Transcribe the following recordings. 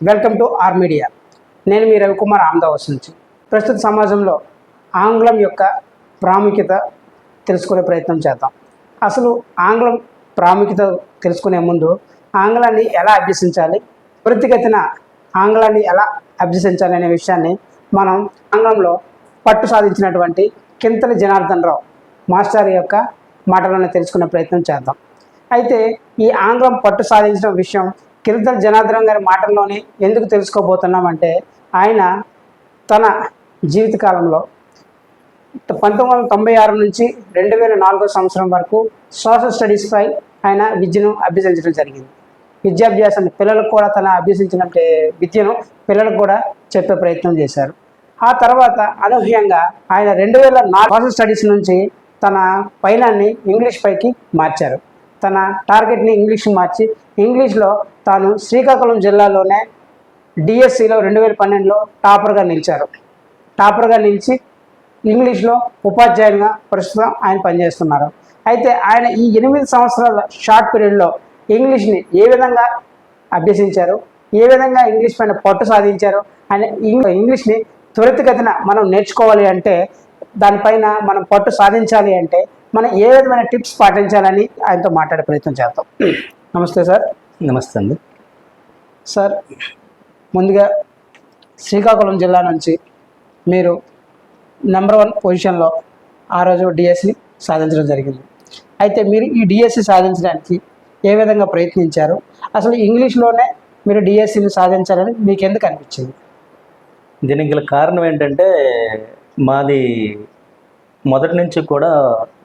Welcome to are media నేను మీ రవికుమార్ అహ్మదాబాద్ నుంచి ప్రస్తుత సమాజంలో ఆంగ్లం యొక్క ప్రాముఖ్యత తెలుసుకునే ప్రయత్నం చేద్దాం. అసలు ఆంగ్లం ప్రాముఖ్యత తెలుసుకునే ముందు ఆంగ్లాన్ని ఎలా అభ్యసించాలి? వృత్తిగతిన ఆంగ్లాన్ని ఎలా అభ్యసించాలి అనే విషయాన్ని మనం ఆంగ్లంలో పట్టు సాధించినటువంటి కింతల జనార్దన్ రావు మాస్టర్ యొక్క మాటలను తెలుసుకునే ప్రయత్నం చేద్దాం. అయితే ఈ ఆంగ్లం పట్టు సాధించడం విషయం కింతల జనార్దనం గారి మాటల్లోనే ఎందుకు తెలుసుకోబోతున్నామంటే ఆయన తన జీవితకాలంలో పంతొమ్మిది వందల తొంభై ఆరు నుంచి రెండు వేల నాలుగో సంవత్సరం వరకు సోషల్ స్టడీస్పై ఆయన విద్యను అభ్యసించడం జరిగింది. విద్యాభ్యాసాన్ని పిల్లలకు కూడా తన అభ్యసించిన విద్యను పిల్లలకు కూడా చెప్పే ప్రయత్నం చేశారు. ఆ తర్వాత అనూహ్యంగా ఆయన రెండు వేల నాలుగు సోషల్ స్టడీస్ నుంచి తన పైనాన్ని ఇంగ్లీష్ పైకి మార్చారు. తన టార్గెట్ని ఇంగ్లీష్ మార్చి ఇంగ్లీష్లో తాను శ్రీకాకుళం జిల్లాలోనే డిఎస్సిలో రెండు వేల పన్నెండులో టాపర్గా నిలిచారు. టాపర్గా నిలిచి ఇంగ్లీష్లో ఉపాధ్యాయునిగా ప్రస్తుతం ఆయన పనిచేస్తున్నారు. అయితే ఆయన ఈ ఎనిమిది సంవత్సరాల షార్ట్ పీరియడ్లో ఇంగ్లీష్ని ఏ విధంగా అభ్యసించారు? ఏ విధంగా ఇంగ్లీష్ పైన పట్టు సాధించారు? ఆయన ఇంగ్లీష్ని త్వరితగతిన మనం నేర్చుకోవాలి అంటే దానిపైన మనం పట్టు సాధించాలి అంటే మనం ఏ విధమైన టిప్స్ పాటించాలని ఆయనతో మాట్లాడే ప్రయత్నం చేద్దాం. నమస్తే సార్. నమస్తే అండి. సార్ ముందుగా శ్రీకాకుళం జిల్లా నుంచి మీరు నెంబర్ వన్ పొజిషన్లో ఆ రోజు డిఎస్సి సాధించడం జరిగింది. అయితే మీరు ఈ డిఎస్సి సాధించడానికి ఏ విధంగా ప్రయత్నించారు? అసలు ఇంగ్లీష్లోనే మీరు డిఎస్సిని సాధించాలని మీకు ఎందుకు అనిపించింది? దీనికి గల కారణం ఏంటంటే మాది మొదటి నుంచి కూడా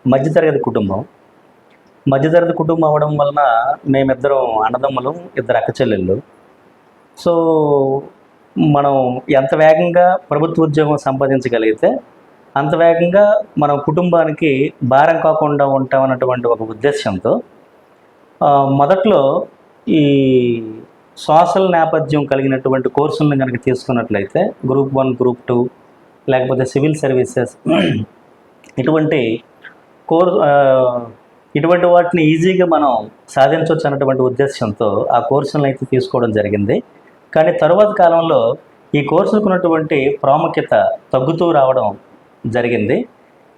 మధ్యతరగతి కుటుంబం. మధ్యతరగతి కుటుంబం అవడం వలన మేమిద్దరం అన్నదమ్ములు ఇద్దరు అక్క చెల్లెళ్ళు. సో మనం ఎంత వేగంగా ప్రభుత్వ ఉద్యోగం సంపాదించగలిగితే అంత వేగంగా మనం కుటుంబానికి భారం కాకుండా ఉంటామన్నటువంటి ఒక ఉద్దేశంతో మొదట్లో ఈ సోషల్ నేపథ్యం కలిగినటువంటి కోర్సులను కనుక తీసుకున్నట్లయితే గ్రూప్ వన్ గ్రూప్ టూ లేకపోతే సివిల్ సర్వీసెస్ ఇటువంటి కోర్ ఇటువంటి వాటిని ఈజీగా మనం సాధించవచ్చు అన్నటువంటి ఉద్దేశంతో ఆ కోర్సులను అయితే తీసుకోవడం జరిగింది. కానీ తరువాత కాలంలో ఈ కోర్సులకు ఉన్నటువంటి ప్రాముఖ్యత తగ్గుతూ రావడం జరిగింది.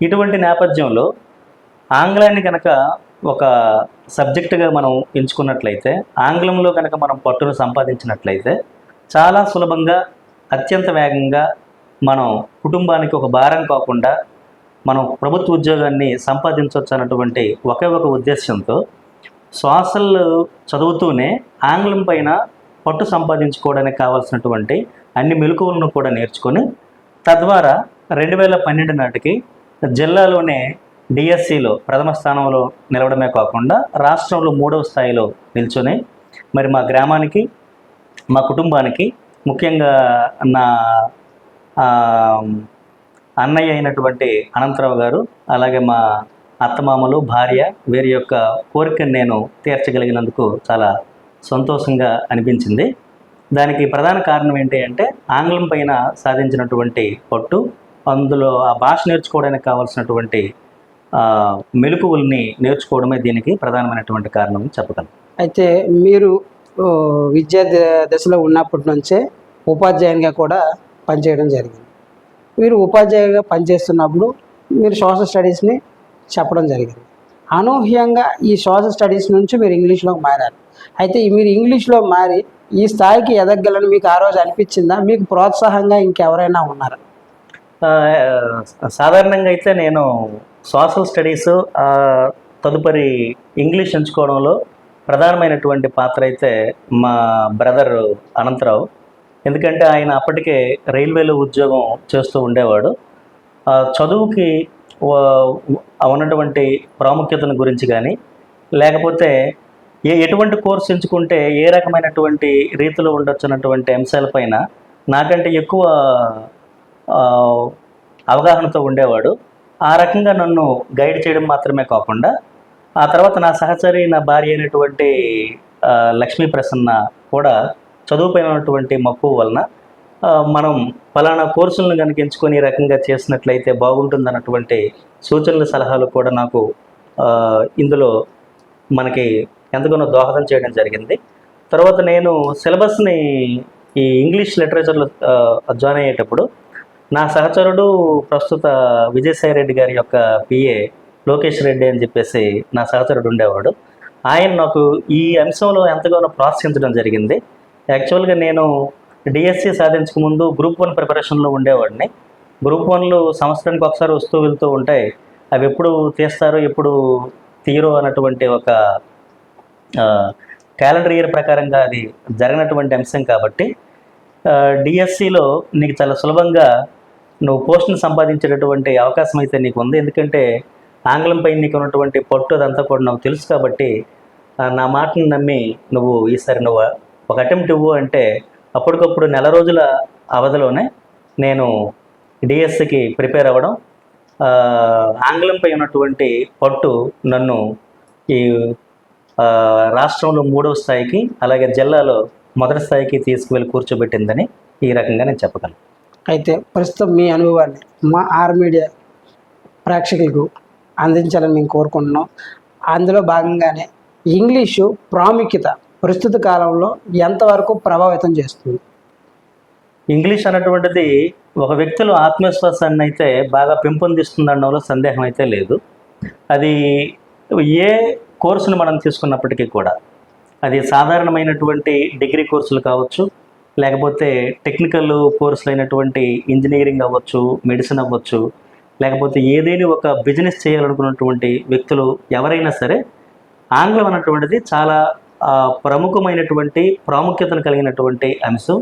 ఇటువంటి నేపథ్యంలో ఆంగ్లాన్ని కనుక ఒక సబ్జెక్టుగా మనం ఎంచుకున్నట్లయితే ఆంగ్లంలో కనుక మనం పట్టును సంపాదించినట్లయితే చాలా సులభంగా అత్యంత వేగంగా మనం కుటుంబానికి ఒక భారం కాకుండా మనం ప్రభుత్వ ఉద్యోగాన్ని సంపాదించవచ్చు అన్నటువంటి ఒకే ఒక ఉద్దేశంతో శ్వాసలు చదువుతూనే ఆంగ్లం పైన పట్టు సంపాదించుకోవడానికి కావాల్సినటువంటి అన్ని మెలకువలను కూడా నేర్చుకొని తద్వారా రెండు వేల పన్నెండు నాటికి జిల్లాలోనే డిఎస్సిలో ప్రథమ స్థానంలో నిలవడమే కాకుండా రాష్ట్రంలో మూడవ స్థాయిలో నిల్చొని మరి మా గ్రామానికి మా కుటుంబానికి ముఖ్యంగా నా అన్నయ్య అయినటువంటి అనంతరావు గారు అలాగే మా అత్తమామలు భార్య వీరి యొక్క కోరికను నేను తీర్చగలిగినందుకు చాలా సంతోషంగా అనిపించింది. దానికి ప్రధాన కారణం ఏంటి అంటే ఆంగ్లం పైన సాధించినటువంటి పట్టు అందులో ఆ భాష నేర్చుకోవడానికి కావాల్సినటువంటి ఆ, మెలకువల్ని నేర్చుకోవడమే దీనికి ప్రధానమైనటువంటి కారణం అని చెప్పగలను. అయితే మీరు విద్యా దశలో ఉన్నప్పటి నుంచే ఉపాధ్యాయునిగా కూడా పనిచేయడం జరిగింది. వీరు ఉపాధ్యాయుగా పనిచేస్తున్నప్పుడు మీరు సోషల్ స్టడీస్ని చెప్పడం జరిగింది. అనూహ్యంగా ఈ సోషల్ స్టడీస్ నుంచి మీరు ఇంగ్లీష్లోకి మారారు. అయితే మీరు ఇంగ్లీష్లో మారి ఈ స్థాయికి ఎదగలని మీకు ఆ రోజు అనిపించిందా? మీకు ప్రోత్సాహంగా ఇంకెవరైనా ఉన్నారా? సాధారణంగా అయితే నేను సోషల్ స్టడీస్ తదుపరి ఇంగ్లీష్ ఎంచుకోవడంలో ప్రధానమైనటువంటి పాత్ర అయితే మా బ్రదర్ అనంతరావు. ఎందుకంటే ఆయన అప్పటికే రైల్వేలో ఉద్యోగం చేస్తూ ఉండేవాడు. చదువుకి ఉన్నటువంటి ప్రాముఖ్యతను గురించి కానీ లేకపోతే ఏ ఎటువంటి కోర్సు ఎంచుకుంటే ఏ రకమైనటువంటి రీతిలో ఉండొచ్చు అన్నటువంటి అంశాలపైన నాకంటే ఎక్కువ అవగాహనతో ఉండేవాడు. ఆ రకంగా నన్ను గైడ్ చేయడం మాత్రమే కాకుండా ఆ తర్వాత నా సహచరి నా భార్య అయినటువంటి లక్ష్మీ ప్రసన్న కూడా చదువుపైనటువంటి మక్కువ వలన మనం ఫలానా కోర్సులను కనుక ఎంచుకొని రకంగా చేసినట్లయితే బాగుంటుందన్నటువంటి సూచనలు సలహాలు కూడా నాకు ఇందులో మనకి ఎంతగానో దోహదం చేయడం జరిగింది. తర్వాత నేను సిలబస్ని ఈ ఇంగ్లీష్ లిటరేచర్లో జాయిన్ అయ్యేటప్పుడు నా సహచరుడు ప్రస్తుత విజయసాయి రెడ్డి గారి యొక్క పిఏ లోకేష్ రెడ్డి అని చెప్పేసి నా సహచరుడు ఉండేవాడు. ఆయన నాకు ఈ అంశంలో ఎంతగానో ప్రోత్సహించడం జరిగింది. యాక్చువల్గా నేను డిఎస్సి సాధించక ముందు గ్రూప్ వన్ ప్రిపరేషన్లో ఉండేవాడిని. గ్రూప్ వన్లు సంవత్సరానికి ఒకసారి వస్తూ వెళ్తూ ఉంటాయి. అవి ఎప్పుడు తీస్తారో ఎప్పుడు తీరో అన్నటువంటి ఒక క్యాలెండర్ ఇయర్ ప్రకారంగా అది జరిగినటువంటి అంశం కాబట్టి డిఎస్సిలో నీకు చాలా సులభంగా నువ్వు పోస్ట్ని సంపాదించేటటువంటి అవకాశం అయితే నీకు ఉంది. ఎందుకంటే ఆంగ్లంపై నీకు ఉన్నటువంటి పట్టు అదంతా కూడా నాకు తెలుసు కాబట్టి నా మాటను నమ్మి నువ్వు ఈసారి నువ్వు ఒక అటెంప్ట్ ఇవ్వు అంటే అప్పటికప్పుడు నెల రోజుల అవధిలోనే నేను డిఎస్సికి ప్రిపేర్ అవ్వడం ఆంగ్లంపై ఉన్నటువంటి పట్టు నన్ను ఈ రాష్ట్రంలో మూడవ స్థాయికి అలాగే జిల్లాలో మొదటి స్థాయికి తీసుకువెళ్ళి కూర్చోబెట్టిందని ఈ రకంగా నేను చెప్పగలను. అయితే ప్రస్తుతం మీ అనుభవాన్ని మా ఆర్ మీడియా ప్రేక్షకులకు అందించాలని మేము కోరుకుంటున్నాం. అందులో భాగంగానే ఇంగ్లీషు ప్రాముఖ్యత ప్రస్తుత కాలంలో ఎంతవరకు ప్రభావితం చేస్తుంది? ఇంగ్లీష్ అన్నటువంటిది ఒక వ్యక్తిలో ఆత్మవిశ్వాసాన్ని అయితే బాగా పెంపొందిస్తుంది అనడంలో సందేహం అయితే లేదు. అది ఏ కోర్సును మనం తీసుకున్నప్పటికీ కూడా అది సాధారణమైనటువంటి డిగ్రీ కోర్సులు కావచ్చు లేకపోతే టెక్నికల్ కోర్సులు అయినటువంటి ఇంజనీరింగ్ అవ్వచ్చు మెడిసిన్ అవ్వచ్చు లేకపోతే ఏదైనా ఒక బిజినెస్ చేయాలనుకున్నటువంటి వ్యక్తులు ఎవరైనా సరే ఆంగ్లం అన్నటువంటిది చాలా ప్రముఖమైనటువంటి ప్రాముఖ్యతను కలిగినటువంటి అంశం.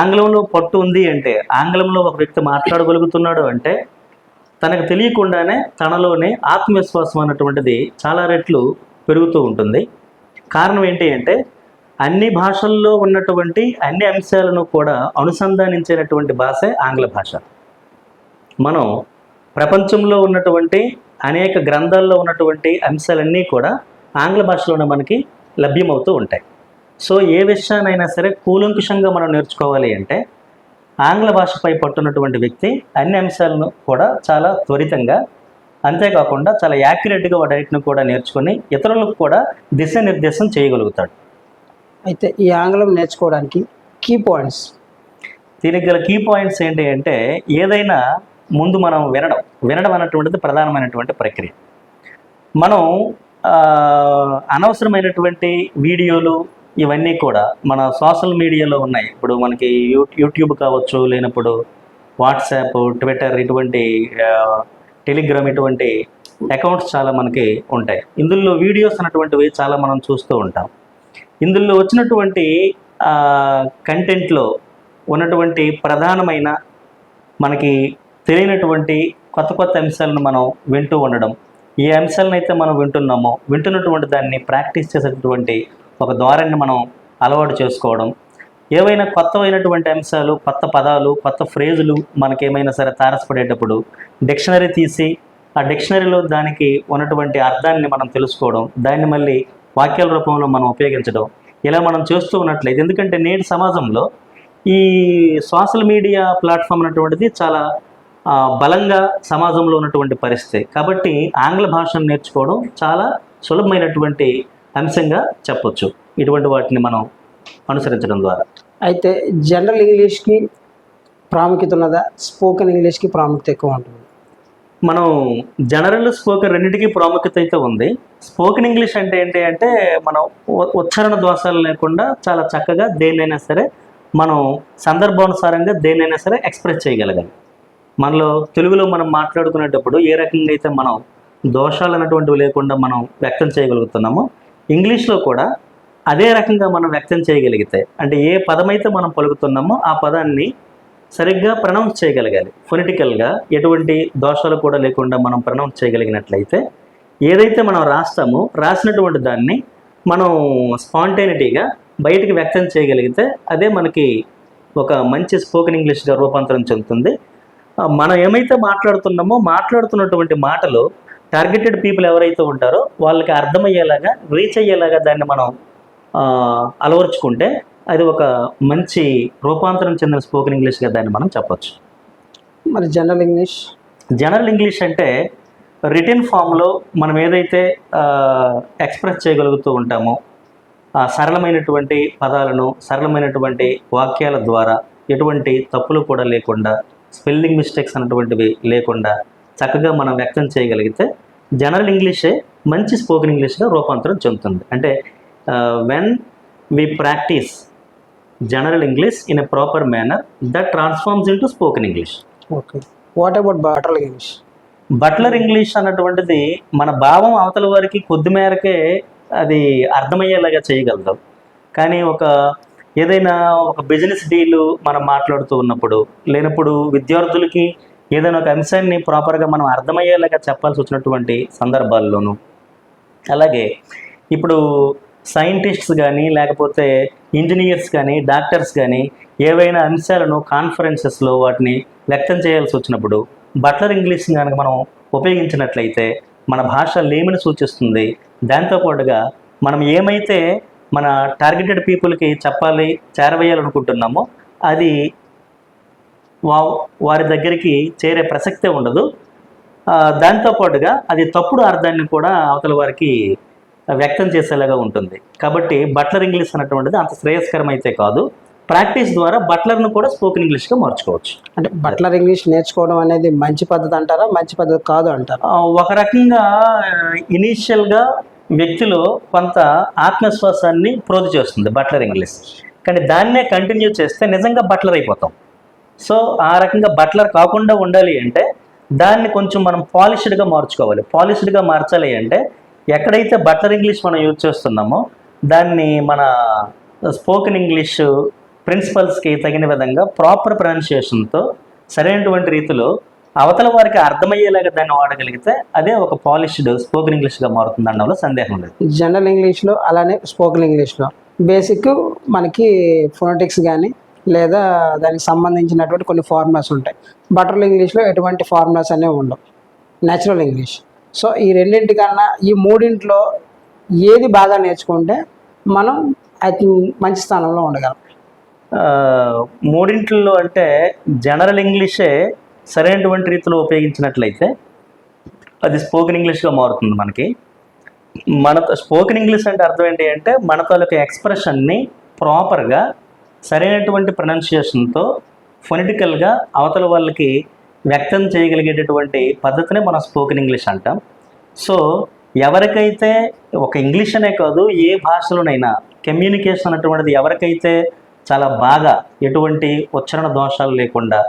ఆంగ్లంలో పట్టు ఉంది అంటే ఆంగ్లంలో ఒక వ్యక్తి మాట్లాడగలుగుతున్నాడు అంటే తనకు తెలియకుండానే తనలోనే ఆత్మవిశ్వాసం అన్నటువంటిది చాలా రెట్లు పెరుగుతూ ఉంటుంది. కారణం ఏంటి అంటే అన్ని భాషల్లో ఉన్నటువంటి అన్ని అంశాలను కూడా అనుసంధానించేటటువంటి భాషే ఆంగ్ల భాష. మనం ప్రపంచంలో ఉన్నటువంటి అనేక గ్రంథాల్లో ఉన్నటువంటి అంశాలన్నీ కూడా ఆంగ్ల భాషలోనే మనకి లభ్యమవుతూ ఉంటాయి. సో ఏ విషయాన్నైనా సరే కూలంకుషంగా మనం నేర్చుకోవాలి అంటే ఆంగ్ల భాషపై పట్టున్నటువంటి వ్యక్తి అన్ని అంశాలను కూడా చాలా త్వరితంగా అంతేకాకుండా చాలా యాక్యురేట్గా వాటిని కూడా నేర్చుకొని ఇతరులకు కూడా దిశానిర్దేశం చేయగలుగుతాడు. అయితే ఈ ఆంగ్లం నేర్చుకోవడానికి కీ పాయింట్స్ దీనికి గల కీ పాయింట్స్ ఏంటి అంటే ఏదైనా ముందు మనం వినడం వినడం అన్నటువంటిది ప్రధానమైనటువంటి ప్రక్రియ. మనం అనవసరమైనటువంటి వీడియోలు ఇవన్నీ కూడా మన సోషల్ మీడియాలో ఉన్నాయి. ఇప్పుడు మనకి యూ యూట్యూబ్ కావచ్చు లేనప్పుడు వాట్సాప్ ట్విట్టర్ ఇటువంటి టెలిగ్రామ్ ఇటువంటి అకౌంట్స్ చాలా మనకి ఉంటాయి. ఇందులో వీడియోస్ అన్నటువంటివి చాలా మనం చూస్తూ ఉంటాం. ఇందులో వచ్చినటువంటి కంటెంట్లో ఉన్నటువంటి ప్రధానమైన మనకి తెలియనటువంటి కొత్త కొత్త అంశాలను మనం వింటూ ఉండడం ఏ అంశాలను అయితే మనం వింటున్నామో. వింటున్నటువంటి దాన్ని ప్రాక్టీస్ చేసేటటువంటి ఒక ద్వారాన్ని మనం అలవాటు చేసుకోవడం. ఏవైనా కొత్తవైనటువంటి అంశాలు కొత్త పదాలు కొత్త ఫ్రేజులు మనకేమైనా సరే తారసపడేటప్పుడు డిక్షనరీ తీసి ఆ డిక్షనరీలో దానికి ఉన్నటువంటి అర్థాన్ని మనం తెలుసుకోవడం దాన్ని మళ్ళీ వాక్యాల రూపంలో మనం ఉపయోగించడం ఇలా మనం చేస్తూ ఉన్నట్లయితే. ఎందుకంటే నేటి సమాజంలో ఈ సోషల్ మీడియా ప్లాట్ఫామ్ అన్నటువంటిది చాలా బలంగా సమాజంలో ఉన్నటువంటి పరిస్థితి. కాబట్టి ఆంగ్ల భాషను నేర్చుకోవడం చాలా సులభమైనటువంటి అంశంగా చెప్పొచ్చు. ఇటువంటి వాటిని మనం అనుసరించడం ద్వారా. అయితే జనరల్ ఇంగ్లీష్కి ప్రాముఖ్యత ఉన్నదా? స్పోకెన్ ఇంగ్లీష్కి ప్రాముఖ్యత ఎక్కువ ఉంటుంది. మనం జనరల్ స్పోకెన్ రెండింటికి ప్రాముఖ్యత అయితే ఉంది. స్పోకెన్ ఇంగ్లీష్ అంటే ఏంటి అంటే మనం ఉచ్చారణ దోషాలు లేకుండా చాలా చక్కగా దేన్నైనా సరే మనం సందర్భానుసారంగా దేన్నైనా సరే ఎక్స్ప్రెస్ చేయగలగాలి. మనలో తెలుగులో మనం మాట్లాడుకునేటప్పుడు ఏ రకంగా అయితే మనం దోషాలు అన్నటువంటివి లేకుండా మనం వ్యక్తం చేయగలుగుతున్నామో ఇంగ్లీష్లో కూడా అదే రకంగా మనం వ్యక్తం చేయగలిగితే అంటే ఏ పదమైతే మనం పలుకుతున్నామో ఆ పదాన్ని సరిగ్గా ప్రనౌన్స్ చేయగలగాలి. ఫొనిటికల్గా ఎటువంటి దోషాలు కూడా లేకుండా మనం ప్రనౌన్స్ చేయగలిగినట్లయితే ఏదైతే మనం రాస్తామో రాసినటువంటి దాన్ని మనం స్పాంటైనిటీగా బయటికి వ్యక్తం చేయగలిగితే అదే మనకి ఒక మంచి స్పోకెన్ ఇంగ్లీష్గా రూపాంతరం చెందుతుంది. మనం ఏమైతే మాట్లాడుతున్నామో మాట్లాడుతున్నటువంటి మాటలు టార్గెటెడ్ పీపుల్ ఎవరైతే ఉంటారో వాళ్ళకి అర్థమయ్యేలాగా రీచ్ అయ్యేలాగా దాన్ని మనం అలవరుచుకుంటే అది ఒక మంచి రూపాంతరం చెందిన స్పోకెన్ ఇంగ్లీష్గా దాన్ని మనం చెప్పొచ్చు. మరి జనరల్ ఇంగ్లీష్ జనరల్ ఇంగ్లీష్ అంటే రిటర్న్ ఫామ్లో మనం ఏదైతే ఎక్స్ప్రెస్ చేయగలుగుతూ ఉంటామో ఆ సరళమైనటువంటి పదాలను సరళమైనటువంటి వాక్యాల ద్వారా ఎటువంటి తప్పులు కూడా లేకుండా స్పెల్లింగ్ మిస్టేక్స్ అన్నటువంటివి లేకుండా చక్కగా మనం వ్యక్తం చేయగలిగితే జనరల్ ఇంగ్లీషే మంచి స్పోకెన్ ఇంగ్లీష్గా రూపాంతరం చెందుతుంది. అంటే when we practice general English in a proper manner that transforms in to spoken English okay. What about butter English butler English అన్నటువంటిది మన భావం అవతల వారికి కొద్ది మేరకే అది అర్థమయ్యేలాగా చేయగలుగుతాం. కానీ ఒక ఏదైనా ఒక బిజినెస్ డీలు మనం మాట్లాడుతూ ఉన్నప్పుడు లేనప్పుడు విద్యార్థులకి ఏదైనా ఒక అంశాన్ని ప్రాపర్గా మనం అర్థమయ్యేలాగా చెప్పాల్సి వచ్చినటువంటి సందర్భాల్లోనూ. అలాగే ఇప్పుడు సైంటిస్ట్స్ కానీ లేకపోతే ఇంజనీర్స్ కానీ డాక్టర్స్ కానీ ఏవైనా అంశాలను కాన్ఫరెన్సెస్లో వాటిని వ్యక్తం చేయాల్సి వచ్చినప్పుడు బట్లర్ ఇంగ్లీష్ కనుక మనం ఉపయోగించినట్లయితే మన భాష లేమిని సూచిస్తుంది. దాంతోపాటుగా మనం ఏమైతే మన టార్గెటెడ్ పీపుల్కి చెప్పాలి చేరవేయాలనుకుంటున్నామో అది వా వారి దగ్గరికి చేరే ప్రసక్తే ఉండదు. దాంతోపాటుగా అది తప్పుడు అర్థాన్ని కూడా అవతల వారికి వ్యక్తం చేసేలాగా ఉంటుంది. కాబట్టి బట్లర్ ఇంగ్లీష్ అన్నటువంటిది అంత శ్రేయస్కరం అయితే కాదు. ప్రాక్టీస్ ద్వారా బట్లర్ను కూడా స్పోకెన్ ఇంగ్లీష్గా మార్చుకోవచ్చు. అంటే బట్లర్ ఇంగ్లీష్ నేర్చుకోవడం అనేది మంచి పద్ధతి అంటారా మంచి పద్ధతి కాదు అంటారా? ఒక రకంగా ఇనీషియల్గా వ్యక్తిలో కొంత ఆత్మవిశ్వాసాన్ని ప్రోధి చేస్తుంది బట్లర్ ఇంగ్లీష్. కానీ దాన్నే కంటిన్యూ చేస్తే నిజంగా బట్లర్ అయిపోతాం. సో ఆ రకంగా బట్లర్ కాకుండా ఉండాలి అంటే దాన్ని కొంచెం మనం పాలిష్డ్గా మార్చుకోవాలి. పాలిష్డ్గా మార్చాలి అంటే ఎక్కడైతే బట్లర్ ఇంగ్లీష్ మనం యూజ్ చేస్తున్నామో దాన్ని మన స్పోకెన్ ఇంగ్లీష్ ప్రిన్సిపల్స్కి తగిన విధంగా ప్రాపర్ ప్రొనౌన్సియేషన్తో సరైనటువంటి రీతిలో అవతల వారికి అర్థమయ్యేలాగా దాన్ని వాడగలిగితే అదే ఒక పాలిష్డ్ స్పోకెన్ ఇంగ్లీష్గా మారుతుంది అనడంలో సందేహం లేదు. జనరల్ ఇంగ్లీష్లో అలానే స్పోకెన్ ఇంగ్లీష్లో. బేసిక్ మనకి ఫోనటిక్స్ కానీ లేదా దానికి సంబంధించినటువంటి కొన్ని ఫార్ములాస్ ఉంటాయి. బటర్ ఇంగ్లీష్లో ఎటువంటి ఫార్ములాస్ అనేవి ఉండవు. Natural English. సో ఈ రెండింటికన్నా ఈ మూడింట్లో ఏది బాగా నేర్చుకుంటే మనం ఐ థింక్ మంచి స్థానంలో ఉండగలం. ఆ, మూడింటిల్లో అంటే జనరల్ ఇంగ్లీషే సరైనటువంటి రీతిలో ఉపయోగించినట్లయితే అది స్పోకెన్ ఇంగ్లీష్గా మారుతుంది మనకి. మన స్పోకెన్ ఇంగ్లీష్ అంటే అర్థం ఏంటి అంటే మన తాలూకు ఎక్స్ప్రెషన్ని ప్రాపర్గా సరైనటువంటి ప్రొనౌన్సియేషన్తో ఫొనిటికల్గా అవతల వాళ్ళకి వ్యక్తం చేయగలిగేటటువంటి పద్ధతిని మనం స్పోకెన్ ఇంగ్లీష్ అంటాం. సో ఎవరికైతే ఒక ఇంగ్లీష్ అనే కాదు ఏ భాషలోనైనా కమ్యూనికేషన్ అటువంటిది ఎవరికైతే చాలా బాగా ఎటువంటి ఉచ్చారణ దోషాలు లేకుండా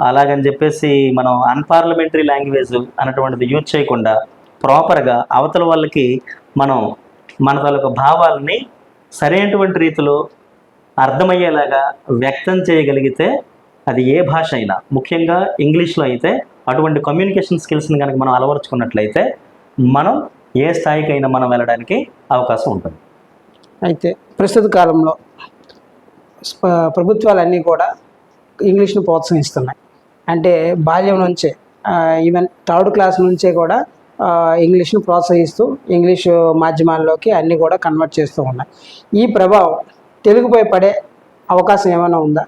అలాగని చెప్పేసి మనం అన్పార్లమెంటరీ లాంగ్వేజ్ అన్నటువంటిది యూజ్ చేయకుండా ప్రాపర్గా అవతల వాళ్ళకి మనం మన తాలూకు భావాలని సరైనటువంటి రీతిలో అర్థమయ్యేలాగా వ్యక్తం చేయగలిగితే అది ఏ భాష అయినా ముఖ్యంగా ఇంగ్లీష్లో అయితే అటువంటి కమ్యూనికేషన్ స్కిల్స్ని కనుక మనం అలవరుచుకున్నట్లయితే మనం ఏ స్థాయికైనా మనం వెళ్ళడానికి అవకాశం ఉంటుంది. అయితే ప్రస్తుత కాలంలో ప్రభుత్వాలన్నీ కూడా ఇంగ్లీష్ను ప్రోత్సహిస్తున్నాయి. అంటే బాల్యం నుంచే ఈవెన్ థర్డ్ క్లాస్ నుంచే కూడా ఇంగ్లీష్ను ప్రోత్సహిస్తూ ఇంగ్లీష్ మాధ్యమాల్లోకి అన్నీ కూడా కన్వర్ట్ చేస్తూ ఉన్నాయి ఈ ప్రభావం తెలుగుపై పడే అవకాశం ఏమైనా ఉందా?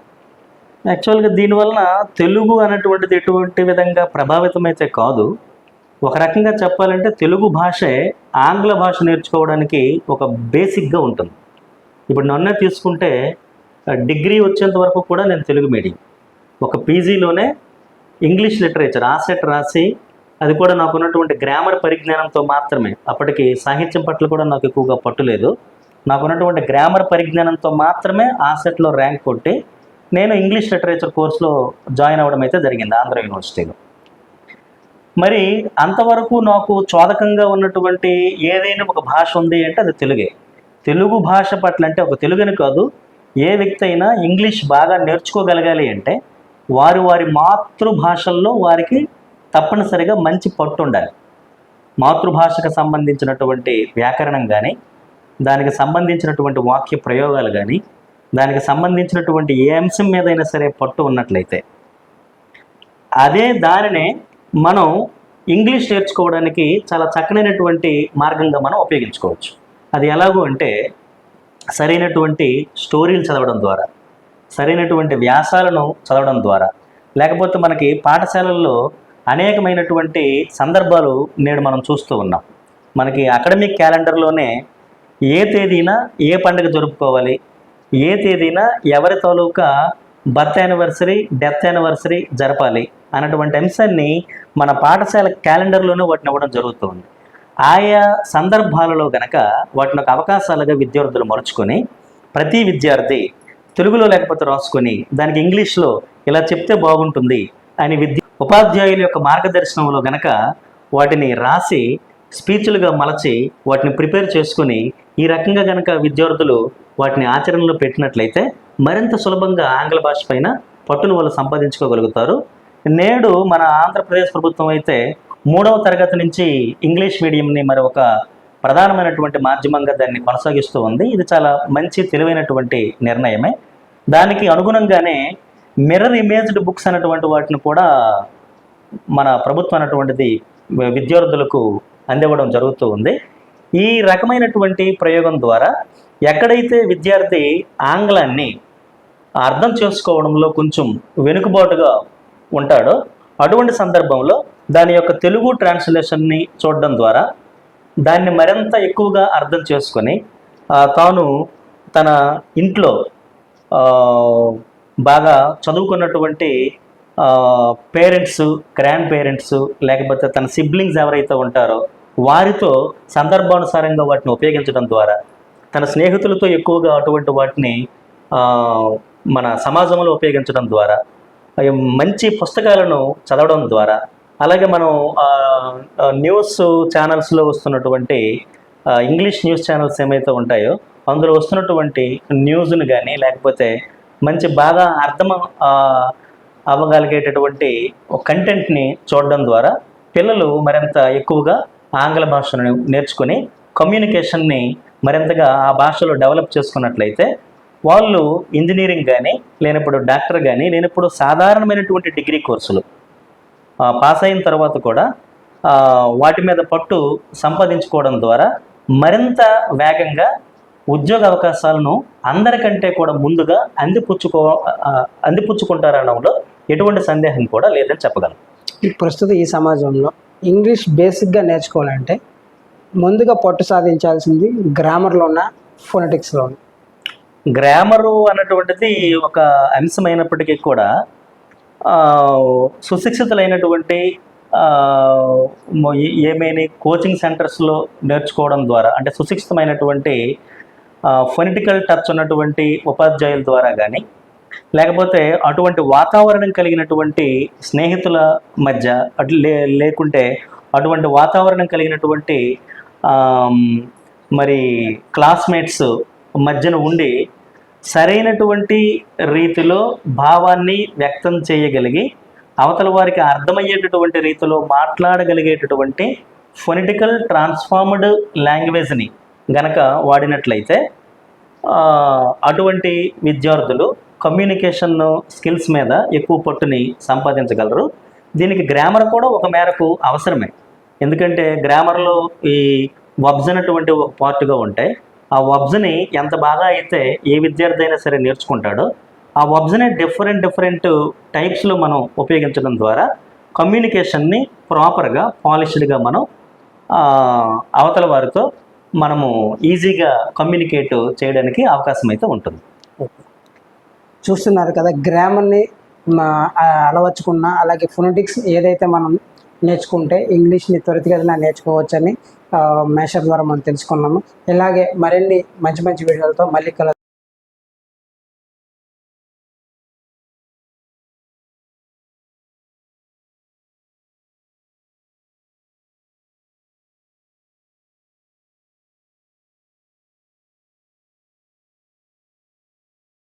యాక్చువల్గా దీనివలన తెలుగు అనేటువంటిది ఎటువంటి విధంగా ప్రభావితమైతే కాదు. ఒక రకంగా చెప్పాలంటే తెలుగు భాషే ఆంగ్ల భాష నేర్చుకోవడానికి ఒక బేసిక్గా ఉంటుంది. ఇప్పుడు నన్నే తీసుకుంటే డిగ్రీ వచ్చేంత వరకు కూడా నేను తెలుగు మీడియం. ఒక పీజీలోనే ఇంగ్లీష్ లిటరేచర్ ఆసెట్ రాసి అది కూడా నాకు ఉన్నటువంటి గ్రామర్ పరిజ్ఞానంతో మాత్రమే. అప్పటికి సాహిత్యం పట్ల కూడా నాకు ఎక్కువగా పట్టులేదు నాకు ఉన్నటువంటి గ్రామర్ పరిజ్ఞానంతో మాత్రమే ఆసెట్లో ర్యాంక్ కొట్టి నేను ఇంగ్లీష్ లిటరేచర్ కోర్సులో జాయిన్ అవ్వడం అయితే జరిగింది ఆంధ్ర యూనివర్సిటీలో. మరి అంతవరకు నాకు చోదకంగా ఉన్నటువంటి ఏదైనా ఒక భాష ఉంది అంటే అది తెలుగే. తెలుగు భాష పట్ల అంటే ఒక తెలుగుని కాదు ఏ వ్యక్తి అయినా ఇంగ్లీష్ బాగా నేర్చుకోగలగాలి అంటే వారి వారి మాతృభాషల్లో వారికి తప్పనిసరిగా మంచి పట్టు ఉండాలి. మాతృభాషకు సంబంధించినటువంటి వ్యాకరణం కానీ దానికి సంబంధించినటువంటి వాక్య ప్రయోగాలు కానీ దానికి సంబంధించినటువంటి ఏ అంశం మీదైనా సరే పట్టు ఉన్నట్లయితే అదే దానినే మనం ఇంగ్లీష్ నేర్చుకోవడానికి చాలా చక్కనైనటువంటి మార్గంగా మనం ఉపయోగించుకోవచ్చు. అది ఎలాగో అంటే సరైనటువంటి స్టోరీలు చదవడం ద్వారా. సరైనటువంటి వ్యాసాలను చదవడం ద్వారా. లేకపోతే మనకి పాఠశాలల్లో అనేకమైనటువంటి సందర్భాలు నేడు మనం చూస్తూ ఉన్నాం. మనకి అకాడమిక్ క్యాలెండర్లోనే ఏ తేదీన ఏ పండుగ జరుపుకోవాలి ఏ తేదీన ఎవరి తాలూకా బర్త్ యానివర్సరీ డెత్ యానివర్సరీ జరపాలి అన్నటువంటి అంశాన్ని మన పాఠశాల క్యాలెండర్లోనే వాటిని ఇవ్వడం జరుగుతుంది. ఆయా సందర్భాలలో గనక వాటిని ఒక అవకాశాలుగా విద్యార్థులు మలుచుకొని ప్రతి విద్యార్థి తెలుగులో లేకపోతే రాసుకొని దానికి ఇంగ్లీష్లో ఇలా చెప్తే బాగుంటుంది అని విద్య ఉపాధ్యాయుల యొక్క మార్గదర్శనంలో గనక వాటిని రాసి స్పీచ్లుగా మలచి వాటిని ప్రిపేర్ చేసుకుని ఈ రకంగా గనక విద్యార్థులు వాటిని ఆచరణలో పెట్టినట్లయితే మరింత సులభంగా ఆంగ్ల భాష పైన పట్టును వాళ్ళు సంపాదించుకోగలుగుతారు. నేడు మన ఆంధ్రప్రదేశ్ ప్రభుత్వం అయితే మూడవ తరగతి నుంచి ఇంగ్లీష్ మీడియంని మరి ఒక ప్రధానమైనటువంటి మాధ్యమంగా దాన్ని కొనసాగిస్తూ ఉంది. ఇది చాలా మంచి తెలివైనటువంటి నిర్ణయమే. దానికి అనుగుణంగానే మిర్రర్ ఇమేజ్డ్ బుక్స్ అనేటువంటి వాటిని కూడా మన ప్రభుత్వం అనేటువంటిది విద్యార్థులకు అందివ్వడం జరుగుతూ ఉంది. ఈ రకమైనటువంటి ప్రయోగం ద్వారా ఎక్కడైతే విద్యార్థి ఆంగ్లాన్ని అర్థం చేసుకోవడంలో కొంచెం వెనుకబాటుగా ఉంటాడో అటువంటి సందర్భంలో దాని యొక్క తెలుగు ట్రాన్స్లేషన్ని చూడడం ద్వారా దాన్ని మరింత ఎక్కువగా అర్థం చేసుకొని తాను తన ఇంట్లో బాగా చదువుకున్నటువంటి పేరెంట్స్ గ్రాండ్ పేరెంట్స్ లేకపోతే తన సిబ్లింగ్స్ ఎవరైతే ఉంటారో వారితో సందర్భానుసారంగా వాటిని ఉపయోగించడం ద్వారా తన స్నేహితులతో ఎక్కువగా అటువంటి వాటిని మన సమాజంలో ఉపయోగించడం ద్వారా మంచి పుస్తకాలను చదవడం ద్వారా అలాగే మనం న్యూస్ ఛానల్స్లో వస్తున్నటువంటి ఇంగ్లీష్ న్యూస్ ఛానల్స్ ఏమైతే ఉంటాయో అందులో వస్తున్నటువంటి న్యూస్ని కానీ లేకపోతే మంచి బాగా అర్థం అవ్వగలిగేటటువంటి కంటెంట్ని చూడడం ద్వారా పిల్లలు మరింత ఎక్కువగా ఆంగ్ల భాషను నేర్చుకుని కమ్యూనికేషన్ని మరింతగా ఆ భాషలో డెవలప్ చేసుకున్నట్లయితే వాళ్ళు ఇంజనీరింగ్ కానీ లేనప్పుడు డాక్టర్ కానీ లేనప్పుడు సాధారణమైనటువంటి డిగ్రీ కోర్సులు పాస్ అయిన తర్వాత కూడా వాటి మీద పట్టు సంపాదించుకోవడం ద్వారా మరింత వేగంగా ఉద్యోగ అవకాశాలను అందరికంటే కూడా ముందుగా అందిపుచ్చుకో అందిపుచ్చుకుంటారనడంలో ఎటువంటి సందేహం కూడా లేదని చెప్పగలం ప్రస్తుత ఈ సమాజంలో ఇంగ్లీష్ బేసిక్గా నేర్చుకోవాలంటే ముందుగా పట్టు సాధించాల్సింది గ్రామర్లో ఉన్న ఫోనెటిక్స్లో గ్రామరు అన్నటువంటిది ఒక అంశమైనప్పటికీ కూడా సుశిక్షితులైనటువంటి ఏమైనా కోచింగ్ సెంటర్స్లో నేర్చుకోవడం ద్వారా అంటే సుశిక్షితమైనటువంటి ఫొనిటికల్ టచ్ ఉన్నటువంటి ఉపాధ్యాయుల ద్వారా కానీ లేకపోతే అటువంటి వాతావరణం కలిగినటువంటి స్నేహితుల మధ్య అటు లే లేకుంటే అటువంటి వాతావరణం కలిగినటువంటి మరి క్లాస్మేట్స్ మధ్యన ఉండి సరైనటువంటి రీతిలో భావాన్ని వ్యక్తం చేయగలిగి అవతల వారికి అర్థమయ్యేటటువంటి రీతిలో మాట్లాడగలిగేటటువంటి ఫొనిటికల్ ట్రాన్స్ఫార్మ్డ్ లాంగ్వేజ్ని గనక వాడినట్లయితే అటువంటి విద్యార్థులు కమ్యూనికేషన్ స్కిల్స్ మీద ఎక్కువ పట్టుని సంపాదించగలరు. దీనికి గ్రామర్ కూడా ఒక మేరకు అవసరమే. ఎందుకంటే గ్రామర్లో ఈ వబ్స్ అనేటువంటి ఒక పార్ట్గా ఉంటాయి. ఆ వబ్స్ని ఎంత బాగా అయితే ఏ విద్యార్థి అయినా సరే నేర్చుకుంటాడో ఆ వబ్స్ని డిఫరెంట్ డిఫరెంట్ టైప్స్లో మనం ఉపయోగించడం ద్వారా కమ్యూనికేషన్ని ప్రాపర్గా పాలిష్డ్గా మనం అవతల వారితో మనము ఈజీగా కమ్యూనికేట్ చేయడానికి అవకాశం అయితే ఉంటుంది. చూస్తున్నారు కదా గ్రామర్ని అలవర్చుకున్న అలాగే ఫొనెటిక్స్ ఏదైతే మనం నేర్చుకుంటే ఇంగ్లీష్ని త్వరితగతిన నేర్చుకోవచ్చని మేషర్ ద్వారా మనం తెలుసుకున్నాము. ఇలాగే మరిన్ని మంచి మంచి వీడియోలతో మళ్ళీ కల